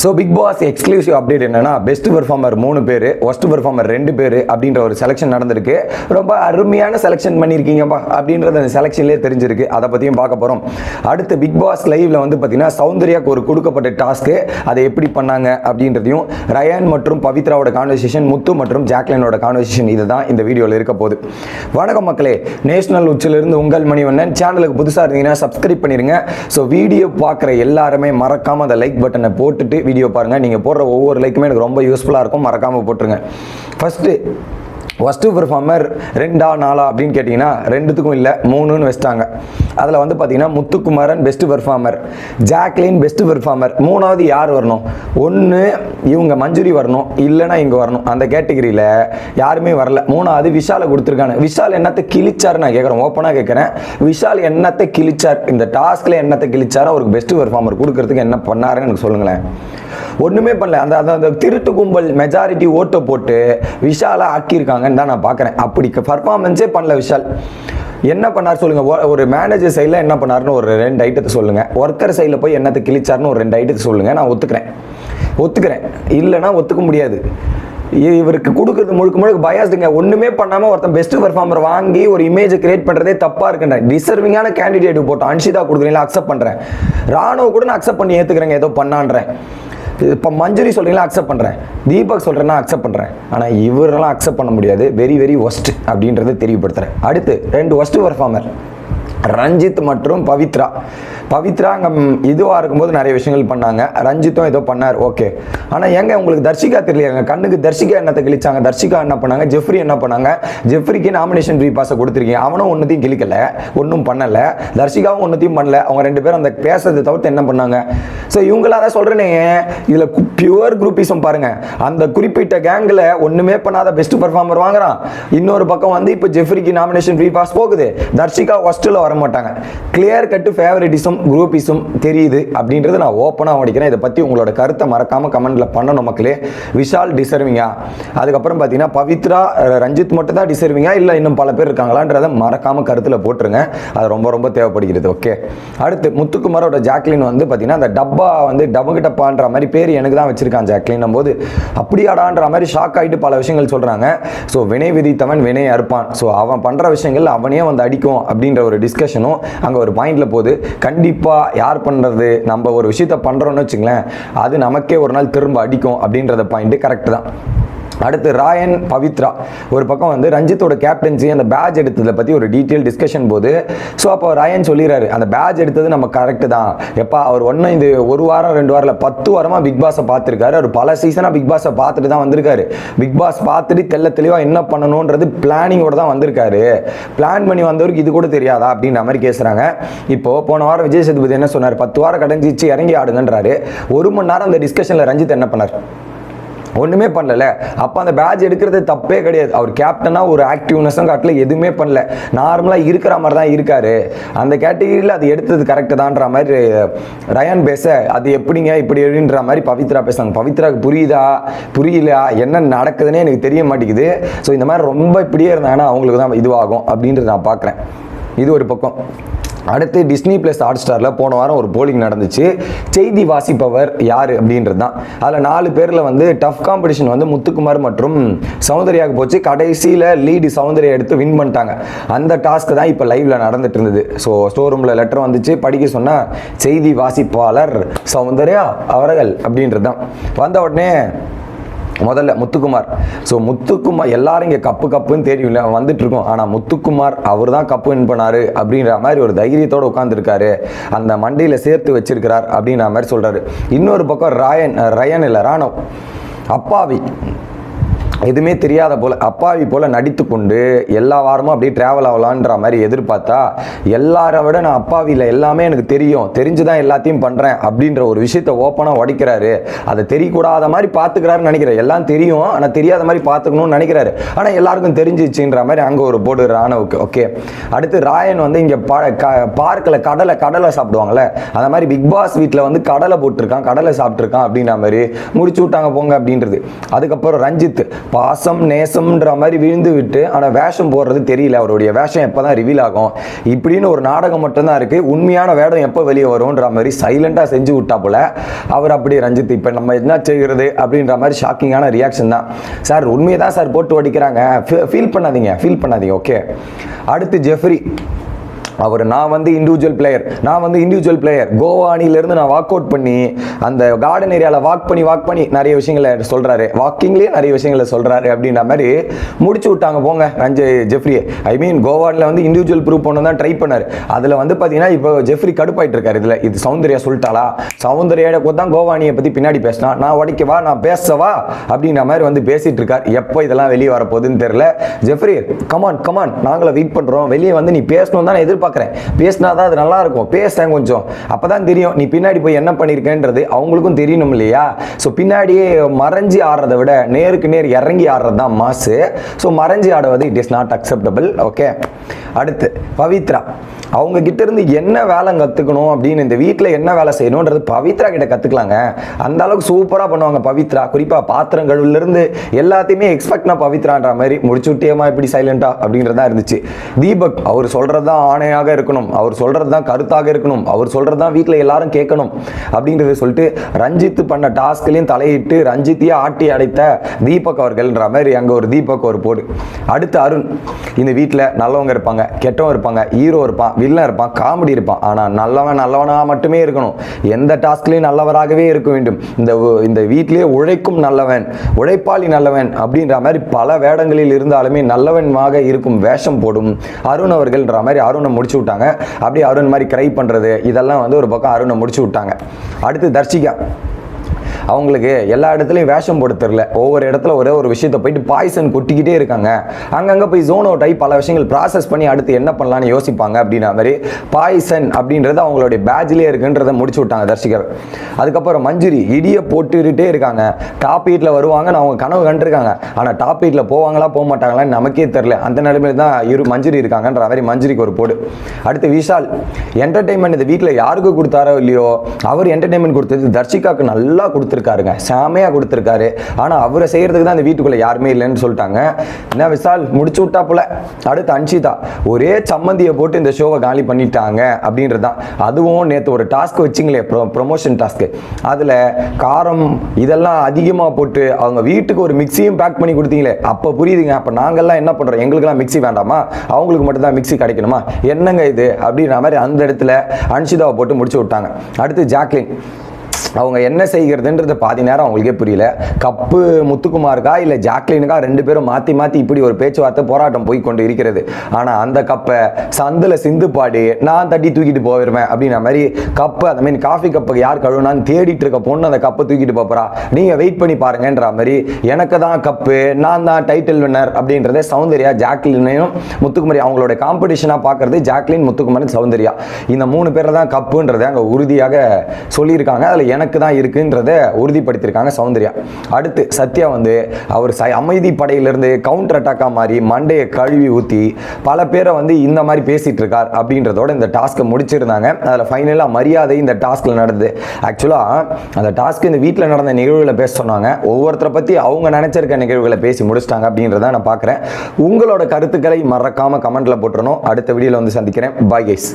So big boss exclusive update என்னன்னா best performer மூணு பேர் ஒஸ்ட் பெர்ஃபார்மர் ரெண்டு பேர் அப்படின்ற ஒரு செலெக்ஷன் நடந்திருக்கு. ரொம்ப அருமையான செலெக்ஷன் பண்ணியிருக்கீங்கப்பா அப்படின்றது அந்த செலெக்ஷன்லேயே தெரிஞ்சிருக்கு. அதை பற்றியும் பார்க்க போகிறோம் அடுத்து பிக் பாஸ் லைவ்ல வந்து பார்த்தீங்கன்னா சௌந்தர்யாக்கு ஒரு கொடுக்கப்பட்ட டாஸ்க்கு அதை எப்படி பண்ணாங்க அப்படின்றதையும் ரயான் மற்றும் பவித்ராவோட கான்வர்சேஷன் முத்து மற்றும் ஜாக்லினோட கான்வர்சேஷன் இதுதான் இந்த வீடியோவில் இருக்க போகுது. வணக்கம் மக்களே. நேஷனல் உச்சிலிருந்து உங்கள் மணிவண்ணன். சேனலுக்கு புதுசாக இருந்தீங்கன்னா சப்ஸ்கிரைப் பண்ணிருங்க. ஸோ வீடியோ பார்க்குற எல்லாருமே மறக்காமல் அந்த லைக் பட்டனை போட்டுட்டு வீடியோ பாருங்கள் நீங்கள் போடுற ஒவ்வொரு லைக்குமே எனக்கு ரொம்ப யூஸ்ஃபுல்லாக இருக்கும். மறக்காமல் போட்டுருங்க. ஃபஸ்ட்டு ஃபஸ்ட்டு பெர்ஃபார்மர் ரெண்டா நாலா அப்படின்னு கேட்டிங்கன்னா ரெண்டுத்துக்கும் இல்லை மூணுன்னு வச்சிட்டாங்க. அதில் வந்து பார்த்தீங்கன்னா Muthukumaran best performer Jacqueline best performer மூணாவது யார் வரணும்? ஒன்று இவங்க மஞ்சுரி வரணும் இல்லைன்னா இங்கே வரணும். அந்த கேட்டகரியில் யாருமே வரல. மூணாவது விஷாலை கொடுத்துருக்காங்க விஷால் என்னத்தை கிழிச்சார் நான் கேட்குறேன் ஓப்பனாக கேட்குறேன் விஷால் என்னத்தை கிழிச்சார்? இந்த டாஸ்கில் என்னத்தை கிழிச்சாரோ அவருக்கு பெஸ்ட் பெர்ஃபார்மர் கொடுக்கறதுக்கு என்ன பண்ணாருன்னு எனக்கு சொல்லுங்களேன். ஒன்றுமே பண்ணல. அந்த அந்த- அந்த திருட்டு கும்பல் மெஜாரிட்டி ஓட்டை போட்டு விஷாலை தான் நான் பார்க்குறேன். அப்படி பர்ஃபார்மன்ஸே பண்ணல விஷால். என்ன பண்ணார் சொல்லுங்க. ஒரு மேனேஜர் சைடில் என்ன பண்ணாருன்னு ஒரு ரெண்டு ஐட்டத்தை சொல்லுங்க. ஒர்க்கர் சைடில் போய் என்னத்தை கிழிச்சாருன்னு ஒரு ரெண்டு ஐட்டத்தை சொல்லுங்க. நான் ஒத்துக்கிறேன். ஒத்துக்கிறேன். இல்லைன்னா ஒத்துக்க முடியாது. இவருக்கு கொடுக்குறது முழுக்க முழுக்க பயாஸ்டுங்க ஒன்றுமே பண்ணாம ஒருத்தன் பெஸ்ட் பெர்ஃபார்மர் வாங்கி ஒரு இமேஜ் கிரியேட் பண்றதே தப்பா இருக்குன்ற டிசர்விங்கான கேண்டிடேட் போட்டோம். அன்ஷிதா கொடுக்குறீங்களா? அக்செப்ட் பண்றேன். ராணுவ கூட நான் அக்செப்ட் பண்ணி ஏற்றுக்கிறேங்க ஏதோ பண்ணான்றேன். இப்போ மஞ்சுரி சொல்கிறீங்களா அக்செப்ட் பண்ணுறேன் தீபக் சொல்கிறேன்னா அக்செப்ட் பண்ணுறேன் ஆனால் இவரெல்லாம் அக்செப்ட் பண்ண முடியாது. வெரி வெரி ஒஸ்ட் அப்படின்றத தெரியப்படுத்துகிறேன் அடுத்து ரெண்டு ஒஸ்ட் பர்ஃபார்மர் ரஞ்சித் மற்றும் பவித்ரா. பவித்ரா அங்கே இதுவாக இருக்கும்போது நிறைய விஷயங்கள் பண்ணாங்க. ரஞ்சித்தும் ஏதோ பண்ணார் ஓகே. ஆனால் எங்கே உங்களுக்கு தர்ஷிகா தெரியலையாங்க கண்ணுக்கு தர்ஷிகா என்னத்தை கிழிச்சாங்க? தர்ஷிகா என்ன பண்ணாங்க? ஜெஃப்ரி என்ன பண்ணாங்க? ஜெஃப்ரிக்கு நாமினேஷன் ஃப்ரீ பாஸை கொடுத்துருக்கீங்க. அவனும் ஒன்றுத்தையும் கிழிக்கல ஒன்றும் பண்ணலை. தர்ஷிகாவும் ஒன்றுத்தையும் பண்ணல. அவங்க ரெண்டு பேரும் அந்த பேசுறதை தவிர்த்து என்ன பண்ணாங்க? ஸோ இவங்களா தான் சொல்கிறேனே இதில் பியூர் குரூப்பிசம் பாருங்கள் அந்த குறிப்பிட்ட கேங்கில் ஒன்றுமே பண்ணாத பெஸ்ட் பர்ஃபார்மர் வாங்குறான். இன்னொரு பக்கம் வந்து இப்போ ஜெஃப்ரிக்கு நாமினேஷன் ஃப்ரீ பாஸ் போகுது. தர்ஷிகா ஃபஸ்ட்டில் வர மாட்டாங்க கிளியர் கட்டு ஃபேவரட்டிசம் குரூப்பிசம் தெரியுது அப்படின்றது நான் ஓப்பனாக உடைக்கிறேன் இதை பற்றி உங்களோட கருத்தை மறக்காம கமெண்டில் பண்ணணும் மக்களே. விஷால் டிசர்விங்கா அதுக்கப்புறம் பார்த்தீங்கன்னா பவித்ரா ரஞ்சித் மட்டும் தான் டிசர்விங்கா இல்லை இன்னும் பல பேர் இருக்காங்களான்றதை மறக்காம கருத்தில் போட்டுருங்க. அது ரொம்ப ரொம்ப தேவைப்படுகிறது. ஓகே அடுத்து முத்துக்குமாரோட ஜாக்லின் வந்து பார்த்தீங்கன்னா அந்த டப்பா வந்து டபுக்கு டப்பான்ற மாதிரி பேர் எனக்கு தான் வச்சிருக்கான் ஜாக்லின் போது. அப்படியாடான்ற மாதிரி ஷாக் ஆகிட்டு பல விஷயங்கள் சொல்கிறாங்க ஸோ வினை விதித்தவன் வினை அறுப்பான். ஸோ அவன் பண்ணுற விஷயங்கள் அவனே வந்து அடிக்கும் அப்படின்ற ஒரு டிஸ்கஷனும் அங்கே ஒரு பாயிண்டில் போகுது. கண்டிப்பாக யார் பண்ணுறது நம்ம ஒரு விஷயத்த பண்ணுறோன்னு வச்சுங்களேன் அது நமக்கே ஒரு நாள் திரும்ப அடிக்கும் அப்படின்றத பாயிண்ட்டு கரெக்ட் தான். அடுத்து ராயன் பவித்ரா. ஒரு பக்கம் வந்து ரஞ்சித்தோட கேப்டன்சி அந்த பேட்ச் எடுத்ததை பற்றி ஒரு டீட்டெயில் டிஸ்கஷன் போது ஸோ அப்போ ராயன் சொல்லிடுறாரு அந்த பேட்ச் எடுத்தது நம்ம கரெக்டு தான். எப்பா அவர் ஒன்றும் இது ஒரு வாரம் ரெண்டு வாரம் இல்லை பத்து வாரமாக பிக் பாஸை பார்த்துருக்காரு. அவர் பல சீசனாக பிக் பாஸை பார்த்துட்டு தான் வந்திருக்காரு. பிக் பாஸ் பார்த்துட்டு தெல்ல தெளிவாக என்ன பண்ணணுன்றது பிளானிங்கோட தான் வந்திருக்காரு. பிளான் பண்ணி வந்தவருக்கு இது கூட தெரியாதா அப்படின்ற மாதிரி பேசுகிறாங்க இப்போ போன வாரம் விஜய் சேதுபதி என்ன சொன்னார்? பத்து வாரம் கடைஞ்சிச்சு இறங்கி ஆடுங்கன்றாரு. ஒரு மணி நேரம் அந்த டிஸ்கஷனில் ரஞ்சித் என்ன பண்ணார்? ஒன்றுமே பண்ணல அப்போ அந்த பேட்ச் எடுக்கிறது தப்பே கிடையாது. அவர் கேப்டனாக ஒரு ஆக்டிவ்னஸும் காட்டல எதுவுமே பண்ணல. நார்மலாக இருக்கிற மாதிரி தான் இருக்கார். அந்த கேட்டகரியில் அது எடுத்தது கரெக்டு தான்ற மாதிரி ரயான் பேச அது எப்படிங்க இப்படி எப்படின்ற மாதிரி பவித்ரா பேசுவாங்க பவித்ராவுக்கு புரியுதா? புரியலையா? என்ன நடக்குதுன்னே எனக்கு தெரிய மாட்டேங்குது. ஸோ இந்த மாதிரி ரொம்ப இப்படியே இருந்தாங்கன்னா அவங்களுக்கு தான் இதுவாகும் அப்படின்றது நான் பார்க்குறேன். இது ஒரு பக்கம். அடுத்து டிஸ்னி ப்ளஸ் ஹாட் ஸ்டாரில் போன வாரம் ஒரு போலிங் நடந்துச்சு. செய்தி வாசிப்பவர் யார் அப்படின்றது தான். அதில் நாலு பேரில் வந்து டஃப் காம்படிஷன் வந்து முத்துக்குமார் மற்றும் சௌந்தர்யாவுக்கு போச்சு. கடைசியில் லீடு சௌந்தர்யா எடுத்து வின் பண்ணிட்டாங்க. அந்த டாஸ்க் தான் இப்போ லைவில் நடந்துட்டு இருந்தது. ஸோ ஸ்டோர் ரூமில் லெட்டர் வந்துச்சு. படிக்க சொன்னால் செய்தி வாசிப்பாளர் சௌந்தர்யா அவர்கள் அப்படின்றது தான். வந்த உடனே முதல்ல முத்துக்குமார். ஸோ முத்துக்குமார் எல்லாரும் இங்கே கப்பு கப்புன்னு தெரியும் வந்துட்டு இருக்கோம் ஆனால் முத்துக்குமார் அவர் தான் கப்பு வின் பண்ணார் அப்படின்ற மாதிரி ஒரு தைரியத்தோடு உட்காந்துருக்காரு அந்த மண்டியில் சேர்த்து வச்சிருக்கிறார் அப்படின்ற மாதிரி சொல்கிறாரு இன்னொரு பக்கம் ராயன் ரயன் இல்லை ராணவ். அப்பாவி. எதுவுமே தெரியாத போல் அப்பாவி போல் நடித்து கொண்டு எல்லா வாரமும் அப்படியே ட்ராவல் ஆகலான்ற மாதிரி எதிர்பார்த்தா எல்லாரை விட நான் அப்பாவியில் எல்லாமே எனக்கு தெரியும் தெரிஞ்சு தான் எல்லாத்தையும் பண்ணுறேன் அப்படின்ற ஒரு விஷயத்த ஓப்பனாக உடைக்கிறாரு. அதை தெரியக்கூடாத மாதிரி பார்த்துக்கிறாருன்னு நினைக்கிறேன். எல்லாம் தெரியும் ஆனால் தெரியாத மாதிரி பார்த்துக்கணும்னு நினைக்கிறாரு. ஆனால் எல்லாருக்கும் தெரிஞ்சிச்சுன்ற மாதிரி அங்கே ஒரு போடு ராணுவுக்கு ஓகே அடுத்து ராயன் வந்து இங்கே பார்க்கில் கடலை கடலை சாப்பிடுவாங்களே அந்த மாதிரி பிக் பாஸ் வீட்டில் வந்து கடலை போட்டிருக்கான் கடலை சாப்பிட்ருக்கான் அப்படின்ற மாதிரி முடிச்சு விட்டாங்க போங்க அப்படின்றது. அதுக்கப்புறம் ரஞ்சித் பாசம் நேசம்ன்ற மாதிரி விழுந்து விட்டு ஆனால் வேஷம் போடுறது தெரியல. அவருடைய வேஷம் எப்போ தான் ரிவீல் ஆகும்? இப்படின்னு ஒரு நாடகம் மட்டும்தான் இருக்குது உண்மையான வேடம் எப்போ வெளியே வரும்ன்ற மாதிரி சைலண்டாக செஞ்சு விட்டா போல. அவர் அப்படி ரஞ்சித் இப்போ நம்ம என்ன செய்கிறது அப்படின்ற மாதிரி ஷாக்கிங்கான ரியாக்ஷன் தான். சார் உண்மையை தான் சார் போட்டு அடிக்கிறாங்க ஃபீல் பண்ணாதீங்க ஃபீல் பண்ணாதீங்க ஓகே அடுத்து ஜெஃப்ரி. அவர் நான் வந்து இண்டிவிஜுவல் பிளேயர் நான் வந்து இண்டிவிஜுவல் பிளேயர் கோவா அணியிலேருந்து நான் வாக் அவுட் பண்ணி அந்த கார்டன் ஏரியாவில் வாக் பண்ணி வாக் பண்ணி நிறைய விஷயங்களை சொல்கிறாரு வாக்கிங்லேயே நிறைய விஷயங்களை சொல்கிறாரு அப்படின்ற மாதிரி முடிச்சு விட்டாங்க. போங்க ரஞ்ச ஜெஃப்ரியே ஐ மீன் கோவாவில் வந்து இண்டிவிஜுவல் ப்ரூவ் பண்ண தான் ட்ரை பண்ணார். அதில் வந்து பார்த்தீங்கன்னா இப்போ ஜெஃப்ரி கடுப்பாயிட்டு இருக்காரு இதில். இது சௌந்தர்யா சொல்லிட்டாளா? சௌந்தர்யா தான் கோவாணியை பற்றி பின்னாடி பேசினா நான் உடைக்கவா நான் பேசவா? அப்படின்ற மாதிரி வந்து பேசிட்டு இருக்கார். எப்போ இதெல்லாம் வெளியே வரப்போகுதுன்னு தெரியல. Jeffrey come on come on நாங்களும் வெயிட் பண்ணுறோம் வெளியே வந்து நீ பேசணும் தான் எதிர்பார்க்க எதிர்பார்க்குறேன் பேசினா தான் அது நல்லா இருக்கும் பேசுறேன் கொஞ்சம். அப்போ தான் தெரியும். நீ பின்னாடி போய் என்ன பண்ணியிருக்கேன்றது அவங்களுக்கும் தெரியணும் இல்லையா? ஸோ பின்னாடியே மறைஞ்சி ஆடுறதை விட நேருக்கு நேர் இறங்கி ஆடுறது தான் மாசு. ஸோ மறைஞ்சி ஆடுவது it is not acceptable okay அடுத்து பவித்ரா. அவங்க கிட்ட இருந்து என்ன வேலை கற்றுக்கணும் அப்படின்னு இந்த வீட்டில் என்ன வேலை செய்யணுன்றது பவித்ரா கிட்ட கற்றுக்கலாங்க அந்த அளவுக்கு சூப்பராக பண்ணுவாங்க பவித்ரா. குறிப்பாக பாத்திரம் கழுவுலேருந்து எல்லாத்தையுமே எக்ஸ்பெக்ட்னா பவித்ரான்ற மாதிரி முடிச்சு விட்டியமா இப்படி சைலண்டா அப்படின்றது தான் இருந்துச்சு. தீபக் அவர் சொல்கிறது தான் உண்மையாக இருக்கணும். அவர் சொல்கிறது தான் கருத்தாக இருக்கணும். அவர் சொல்கிறது தான் வீட்டில் எல்லாரும் கேட்கணும் அப்படின்றத சொல்லிட்டு ரஞ்சித் பண்ண டாஸ்க்லையும் தலையிட்டு ரஞ்சித்தையே ஆட்டி அடைத்த தீபக் அவர்கள்ன்ற மாதிரி அங்கே ஒரு தீபக் ஒரு போடு. அடுத்து அருண். இந்த வீட்டில் நல்லவங்க இருப்பாங்க கெட்டவங்க இருப்பாங்க ஹீரோ இருப்பான் வில்லன் இருப்பான் காமெடி இருப்பான். ஆனால் நல்லவன் நல்லவனாக மட்டுமே இருக்கணும். எந்த டாஸ்க்லையும் நல்லவராகவே இருக்க வேண்டும். இந்த இந்த வீட்டிலேயே உழைக்கும் நல்லவன் உழைப்பாளி நல்லவன் அப்படின்ற மாதிரி பல வேடங்களில் இருந்தாலுமே நல்லவனாக இருக்கும் வேஷம் போடும் அருண் அவர்கள்ன்ற மாதிரி அருணை முடிச்சு விட்டாங்க அப்படியே அருண் மாதிரி கிரை பண்ணுறது இதெல்லாம் வந்து ஒரு பக்கம் அருணை முடிச்சு விட்டாங்க அடுத்து தர்ஷிகா. அவங்களுக்கு எல்லா இடத்துலையும் வேஷம் போட தெரில ஒவ்வொரு இடத்துல ஒரே ஒரு விஷயத்தை போயிட்டு பாய்சன் கொட்டிக்கிட்டே இருக்காங்க. அங்கங்கே போய் ஜோன் அவுட் ஆகி பல விஷயங்கள் ப்ராசஸ் பண்ணி அடுத்து என்ன பண்ணலாம்னு யோசிப்பாங்க அப்படின்ற மாதிரி பாய்சன் அப்படின்றது அவங்களுடைய பேட்ச்லேயே இருக்குன்றதை முடிச்சு விட்டாங்க தர்ஷிகர். அதுக்கப்புறம் மஞ்சுரி இடியை போட்டுக்கிட்டே இருக்காங்க. டாப் எயிட்டில் வருவாங்கன்னு அவங்க கனவு கண்டிருக்காங்க. ஆனால் டாப் எயிட்டில் போவாங்களா போக மாட்டாங்களான்னு நமக்கே தெரில அந்த நிலைமையில தான் இரு மஞ்சுரி இருக்காங்கன்ற மாதிரி மஞ்சுரிக்கு ஒரு போடு. அடுத்து விஷால் என்டர்டைன்மெண்ட் இந்த வீட்டில் யாருக்கு கொடுத்தாரோ இல்லையோ அவர் என்டர்டைன்மெண்ட் கொடுத்தது தர்ஷிகாவுக்கு நல்லா கொடுத்துருக்காருங்க. செமையாக கொடுத்துருக்காரு. ஆனால் அவரை செய்கிறதுக்கு தான் அந்த வீட்டுக்குள்ளே யாருமே இல்லைன்னு சொல்லிட்டாங்க. என்ன விஷால்? முடிச்சு விட்டா போல. அடுத்து அன்ஷிதா. ஒரே சம்மந்தியை போட்டு இந்த ஷோவை காலி பண்ணிட்டாங்க அப்படின்றது தான். அதுவும் நேற்று ஒரு டாஸ்க் வச்சிங்களே ப்ரொமோஷன் டாஸ்க்கு அதில் காரம் இதெல்லாம் அதிகமாக போட்டு அவங்க வீட்டுக்கு ஒரு மிக்சியும் பேக் பண்ணி கொடுத்தீங்களே. அப்போ புரியுதுங்க. அப்போ நாங்கள்லாம் என்ன பண்ணுறோம் எங்களுக்கெல்லாம் மிக்ஸி வேண்டாமா? அவங்களுக்கு மட்டும்தான் மிக்சி மிக்ஸி கிடைக்கணுமா? என்னங்க இது? அப்படின்ற மாதிரி அந்த இடத்துல அன்ஷிதாவை போட்டு முடிச்சு விட்டாங்க. அடுத்து ஜாக்லின். அவங்க என்ன செய்கிறதுன்றது பாதி நேரம் அவங்களுக்கே புரியல. கப்பு முத்துக்குமாருக்கா இல்லை ஜாக்லினுக்கா ரெண்டு பேரும் மாற்றி மாற்றி இப்படி ஒரு பேச்சுவார்த்தை போராட்டம் போய் கொண்டு இருக்கிறது. ஆனால் அந்த கப்பை சந்தில் சிந்து பாடி நான் தட்டி தூக்கிட்டு போயிருவேன் அப்படின்ற மாதிரி கப்பு அந்த மாதிரி காஃபி கப்பை யார் கழுவுனான்னு தேடிட்டு இருக்க பொண்ணு அந்த கப்பை தூக்கிட்டு போகிறா நீங்கள் வெயிட் பண்ணி பாருங்கன்ற மாதிரி எனக்கு தான் கப்பு நான் தான் டைட்டில் வின்னர் அப்படின்றத சௌந்தர்யா ஜாக்லினையும் முத்துக்குமாரி அவங்களோட காம்படிஷனாக பார்க்கறது ஜாக்லின் முத்துக்குமாரி சௌந்தர்யா. இந்த மூணு பேரில் தான் கப்புன்றதை அங்கே உறுதியாக சொல்லியிருக்காங்க. அதில் எனக்கு தான் இருக்குன்றத உறுதிப்படுத்தியிருக்காங்க சௌந்தர்யா. அடுத்து சத்யா வந்து அவர் ச அமைதி படையிலிருந்து கவுண்டர் அட்டாக்காக மாறி மண்டையை கழுவி ஊற்றி பல பேரை வந்து இந்த மாதிரி பேசிட்டு இருக்கார் அப்படின்றதோட இந்த டாஸ்க்கை முடிச்சிருந்தாங்க. அதில் ஃபைனலாக மரியாதை இந்த டாஸ்கில் நடந்தது. ஆக்சுவலாக அந்த டாஸ்க் இந்த வீட்டில் நடந்த நிகழ்வுகளை பேச சொன்னாங்க. ஒவ்வொருத்தரை பற்றி அவங்க நினச்சிருக்க நிகழ்வுகளை பேசி முடிச்சிட்டாங்க அப்படின்றத நான் பார்க்குறேன் உங்களோட கருத்துக்களை மறக்காமல் கமெண்ட்டில் போட்டுருணும் அடுத்த வீடியோவில் வந்து சந்திக்கிறேன். Bye guys